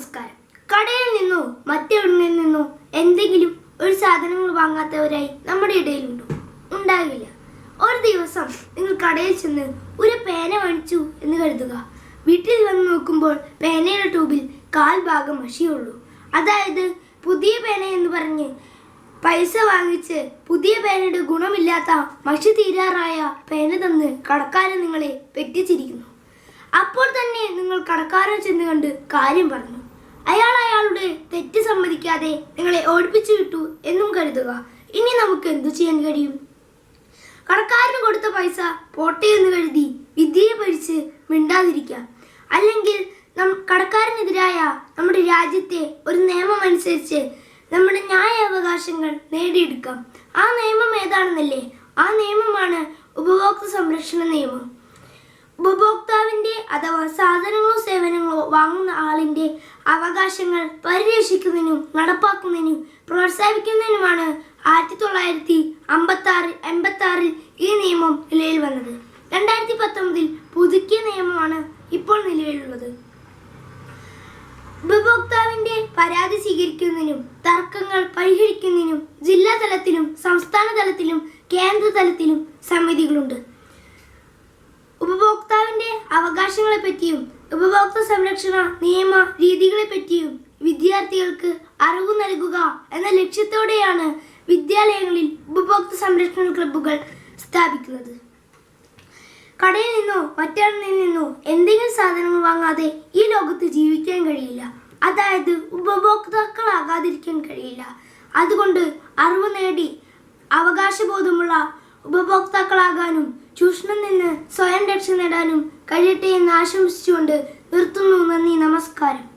നമസ്കാരം. കടയിൽ നിന്നോ മറ്റെവിടെ നിന്നോ എന്തെങ്കിലും ഒരു സാധനങ്ങൾ വാങ്ങാത്തവരായി നമ്മുടെ ഇടയിലുണ്ടോ? ഉണ്ടാകില്ല. ഒരു ദിവസം നിങ്ങൾ കടയിൽ ചെന്ന് ഒരു പേന വാങ്ങിച്ചു എന്ന് കരുതുക. വീട്ടിൽ വന്ന് നോക്കുമ്പോൾ പേനയുടെ ട്യൂബിൽ കാൽ ഭാഗം മഷിയുള്ളൂ. അതായത് പുതിയ പേന എന്ന് പറഞ്ഞ് പൈസ വാങ്ങിച്ച് പുതിയ പേനയുടെ ഗുണമില്ലാത്ത മഷി തീരാറായ പേന തന്ന് കടക്കാരൻ നിങ്ങളെ പെറ്റിച്ചിരിക്കുന്നു. അപ്പോൾ തന്നെ നിങ്ങൾ കടക്കാരൻ ചെന്ന് കണ്ട് കാര്യം പറഞ്ഞു. അയാൾ അയാളുടെ തെറ്റ് സമ്മതിക്കാതെ നിങ്ങളെ ഓടിപ്പിച്ചു വിട്ടു എന്നും കരുതുക. ഇനി നമുക്ക് എന്തു ചെയ്യാൻ കഴിയും? കടക്കാരന് കൊടുത്ത പൈസ പോട്ടെ എന്ന് കരുതി വിദ്യയെ പഠിച്ച് മിണ്ടാതിരിക്കാം അല്ലെങ്കിൽ നം കടക്കാരനെതിരായ നമ്മുടെ രാജ്യത്തെ ഒരു നിയമം അനുസരിച്ച് നമ്മുടെ ന്യായാവകാശങ്ങൾ നേടിയെടുക്കാം. ആ നിയമം ഏതാണെന്നല്ലേ? ആ നിയമമാണ് ഉപഭോക്തൃ സംരക്ഷണ നിയമം. ഉപഭോക്താവിന്റെ അഥവാ സാധനങ്ങളോ സേവനങ്ങളോ വാങ്ങുന്ന ആളിന്റെ അവകാശങ്ങൾ പരിരക്ഷിക്കുന്നതിനും നടപ്പാക്കുന്നതിനും പ്രോത്സാഹിപ്പിക്കുന്നതിനുമാണ് ആയിരത്തി തൊള്ളായിരത്തി അമ്പത്തി എൺപത്തി ഈ നിയമം നിലയിൽ വന്നത്. രണ്ടായിരത്തി പത്തൊമ്പതിൽ പുതുക്കിയ നിയമമാണ് ഇപ്പോൾ നിലവിലുള്ളത്. ഉപഭോക്താവിന്റെ പരാതി സ്വീകരിക്കുന്നതിനും തർക്കങ്ങൾ പരിഹരിക്കുന്നതിനും ജില്ലാ തലത്തിലും സംസ്ഥാന തലത്തിലും കേന്ദ്ര തലത്തിലും സമിതികളുണ്ട്. ഉപഭോക്താവിന്റെ അവകാശങ്ങളെ പറ്റിയും ഉപഭോക്തൃ സംരക്ഷണ നിയമ രീതികളെ പറ്റിയും വിദ്യാർത്ഥികൾക്ക് അറിവ് നൽകുക എന്ന ലക്ഷ്യത്തോടെയാണ് വിദ്യാലയങ്ങളിൽ ഉപഭോക്തൃ സംരക്ഷണ ക്ലബ്ബുകൾ സ്ഥാപിക്കുന്നത്. കടയിൽ നിന്നോ മറ്റൊന്നിൽ നിന്നോ എന്തെങ്കിലും സാധനങ്ങൾ വാങ്ങാതെ ഈ ലോകത്ത് ജീവിക്കാൻ കഴിയില്ല. അതായത് ഉപഭോക്താക്കളാകാതിരിക്കാൻ കഴിയില്ല. അതുകൊണ്ട് അറിവ് നേടി അവകാശബോധമുള്ള ഉപഭോക്താക്കളാകാനും ചൂഷണം നിന്ന് സ്വയം രക്ഷ നേടാനും കഴിയട്ടെ എന്ന് ആശംസിച്ചുകൊണ്ട് നിർത്തുന്നു. നന്ദി നമസ്കാരം.